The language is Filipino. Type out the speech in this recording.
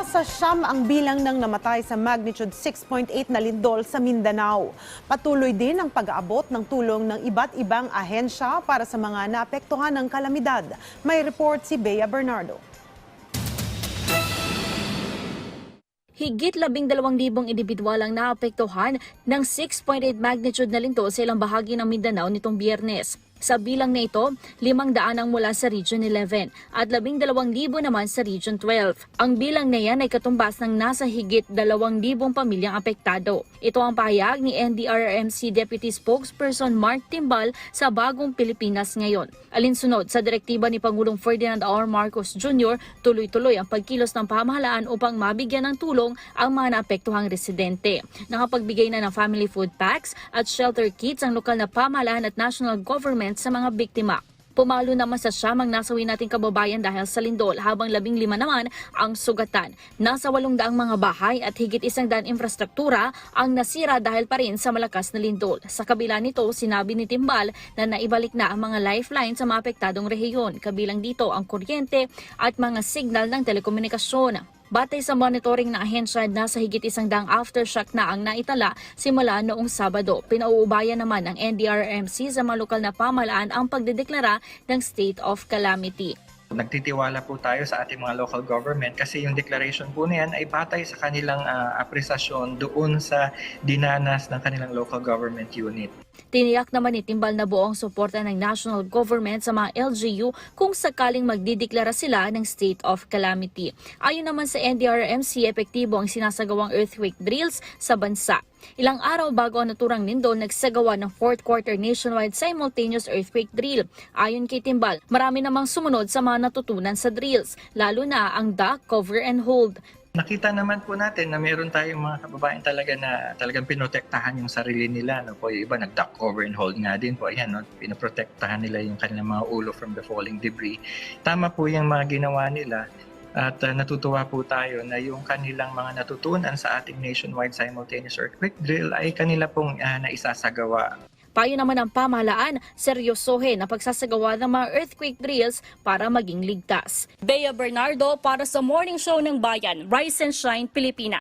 Nasa siyam ang bilang ng namatay sa magnitude 6.8 na lindol sa Mindanao. Patuloy din ang pag-aabot ng tulong ng iba't ibang ahensya para sa mga naapektuhan ng kalamidad. May report si Bea Bernardo. Higit labing dalawang libong individual ang naapektuhan ng 6.8 magnitude na lindol sa ilang bahagi ng Mindanao nitong biyernes. Sa bilang na ito, limang daan ang mula sa Region 11 at labing dalawang libo naman sa Region 12. Ang bilang na yan ay katumbas ng nasa higit dalawang libong pamilyang apektado. Ito ang pahayag ni NDRRMC Deputy Spokesperson Mark Timbal sa Bagong Pilipinas ngayon. Alinsunod sa direktiba ni Pangulong Ferdinand R. Marcos Jr., tuloy-tuloy ang pagkilos ng pamahalaan upang mabigyan ng tulong ang mga naapektuhang residente. Nakapagbigay na ng family food packs at shelter kits ang lokal na pamahalaan at national government sa mga biktima. Pumalo naman sa siyamang nasawi nating kababayan dahil sa lindol habang labing lima naman ang sugatan. Nasa walong daang mga bahay at higit isang daan infrastruktura ang nasira dahil pa rin sa malakas na lindol. Sa kabila nito, sinabi ni Timbal na naibalik na ang mga lifeline sa mga apektadong rehiyon. Kabilang dito ang kuryente at mga signal ng telekomunikasyon. Batay sa monitoring na ahensya, nasa higit isang daang aftershock na ang naitala simula noong Sabado. Pinauubayan naman ng NDRMC sa mga lokal na pamahalaan ang pagdedeklara ng state of calamity. Nagtitiwala po tayo sa ating mga local government kasi yung declaration po na yan ay batay sa kanilang ah, apresasyon doon sa dinanas ng kanilang local government unit. Tiniyak naman ni Timbal na buo ang suporta ng national government sa mga LGU kung sakaling magdideklara sila ng state of calamity. Ayon naman sa NDRMC, epektibo ang sinasagawang earthquake drills sa bansa. Ilang araw bago ang naturang lindol, nagsagawa ng fourth quarter nationwide simultaneous earthquake drill. Ayon kay Timbal, marami namang sumunod sa mga natutunan sa drills, lalo na ang duck, cover and hold. Nakita naman po natin na meron tayong mga kababayan talaga na talagang pinotektahan yung sarili nila. No? Po, yung iba nag-duck cover and hold nga din po. Ayan, no? pinoprotektahan nila yung kanilang mga ulo from the falling debris. Tama po yung mga ginawa nila. At uh, natutuwa po tayo na yung kanilang mga natutunan sa ating nationwide simultaneous earthquake drill ay kanila pong uh, naisasagawa Payo naman ng pamahalaan, seryosohin ang pagsasagawa ng mga earthquake drills para maging ligtas. Bea Bernardo para sa Morning Show ng Bayan, Rise and Shine, Pilipinas.